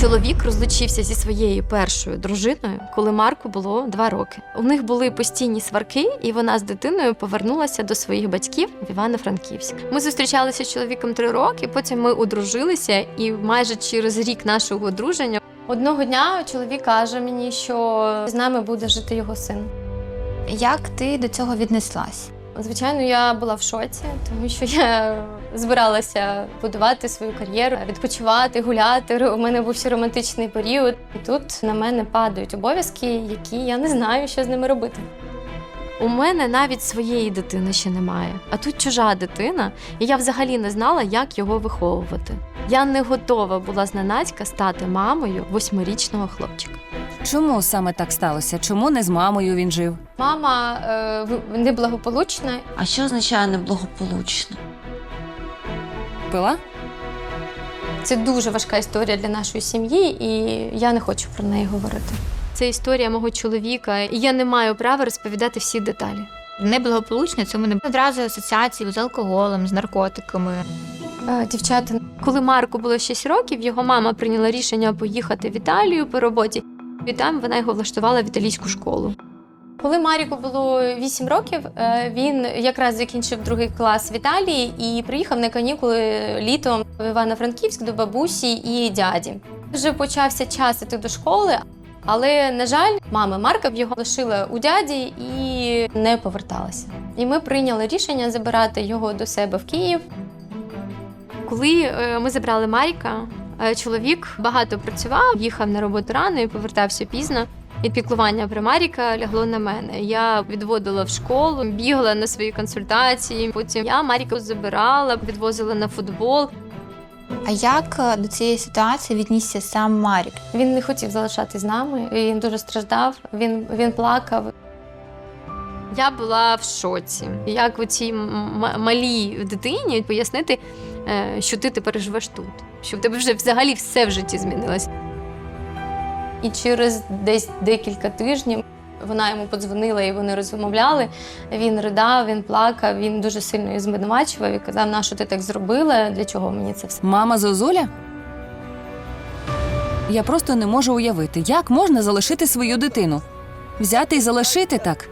Чоловік розлучився зі своєю першою дружиною, коли Марку було два роки. У них були постійні сварки, і вона з дитиною повернулася до своїх батьків в Івано-Франківськ. Ми зустрічалися з чоловіком три роки. Потім ми одружилися, і майже через рік нашого одруження одного дня чоловік каже мені, що з нами буде жити його син. Як ти до цього віднеслась? Звичайно, я була в шоці, тому що я збиралася будувати свою кар'єру, відпочивати, гуляти. У мене був ще романтичний період. І тут на мене падають обов'язки, які я не знаю, що з ними робити. У мене навіть своєї дитини ще немає, а тут чужа дитина, і я взагалі не знала, як його виховувати. Я не готова була зненацька стати мамою восьмирічного хлопчика. Чому саме так сталося? Чому не з мамою він жив? Мама е, в- неблагополучна, А що означає неблагополучно? Пила? Це дуже важка історія для нашої сім'ї, і я не хочу про неї говорити. Це історія мого чоловіка, і я не маю права розповідати всі деталі. Неблагополучно це в мене одразу асоціації з алкоголем, з наркотиками. Е, Дівчата, коли Марку було 6 років, його мама прийняла рішення поїхати в Італію по роботі, і там вона його влаштувала в італійську школу. Коли Маріку було 8 років, е, він якраз закінчив другий клас в Італії і приїхав на канікули літом в Івано-Франківськ до бабусі і дяді. Вже почався час іти до школи, але, на жаль, мама Марка його лишила у дяді і не поверталася. І ми прийняли рішення забирати його до себе в Київ. Коли е, ми забрали Маріка, чоловік багато працював, їхав на роботу рано і повертався пізно. І піклування про Маріка лягло на мене. Я відводила в школу, бігала на свої консультації. Потім я Маріка забирала, відвозила на футбол. А як е, до цієї ситуації віднісся сам Марік? Він не хотів залишатись з нами. Він дуже страждав. Він, він плакав. Я була в шоці. Як у цій малій дитині пояснити, е, що ти тепер живеш тут, що в тебе вже взагалі все в житті змінилось. І через десь декілька тижнів вона йому подзвонила і вони розмовляли. Він ридав, він плакав, він дуже сильно її звинувачував і казав, на що ти так зробила, для чого мені це все. Мама Зозуля? Я просто не можу уявити, як можна залишити свою дитину. Взяти і залишити так.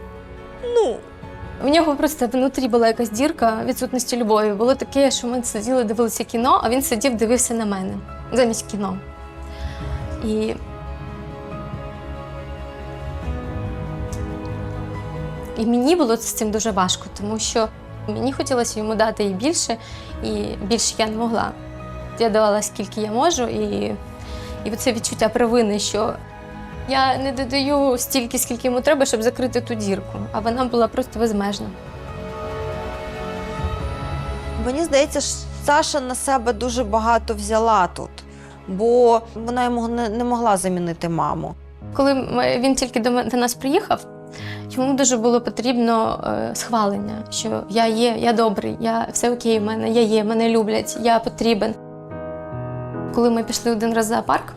У нього просто внутрі була якась дірка відсутності любові. Було таке, що ми сиділи, дивилися кіно, а він сидів, дивився на мене замість кіно. І. І мені було з цим дуже важко, тому що мені хотілося йому дати і більше, і більше я не могла. Я давала скільки я можу, і, і це відчуття провини, що я не додаю стільки, скільки йому треба, щоб закрити ту дірку, а вона була просто безмежна. Мені здається, Саша на себе дуже багато взяла тут, бо вона йому не, могла замінити маму. Коли він тільки до нас приїхав, йому дуже було потрібно е, схвалення, що я є, я добрий, я все окей, в мене я є, мене люблять, я потрібен. Коли ми пішли один раз в зоопарк,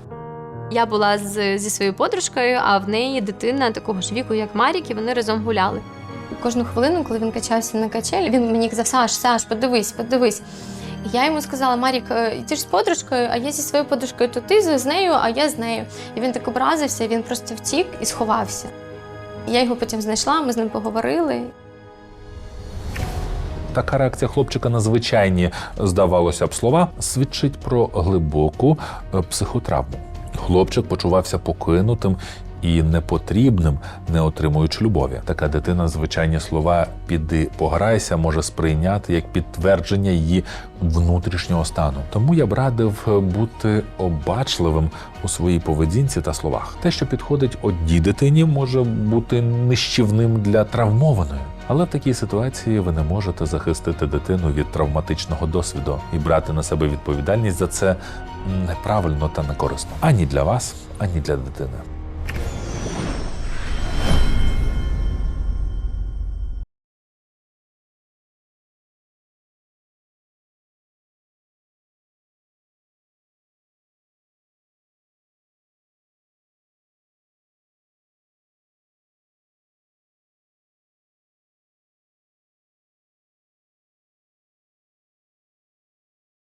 я була з, зі своєю подружкою, а в неї дитина такого ж віку, як Марік, і вони разом гуляли. Кожну хвилину, коли він качався на качелі, він мені казав: Саш, Саш, подивись, подивись. І я йому сказала: Марік, е, ти ж з подружкою, а я зі своєю подружкою, то ти з нею, а я з нею. І він так образився, він просто втік і сховався. Я його потім знайшла, ми з ним поговорили. Така реакція хлопчика на звичайні, здавалося б, слова свідчить про глибоку е, психотравму. Хлопчик почувався покинутим і непотрібним, не отримуючи любові. Така дитина звичайні слова піди пограйся може сприйняти як підтвердження її внутрішнього стану. Тому я б радив е, бути обачливим у своїй поведінці та словах. Те, що підходить одній дитині, може бути нищівним для травмованої. Але в такій ситуації ви не можете захистити дитину від травматичного досвіду і брати на себе відповідальність за це неправильно та некорисно ані для вас, ані для дитини.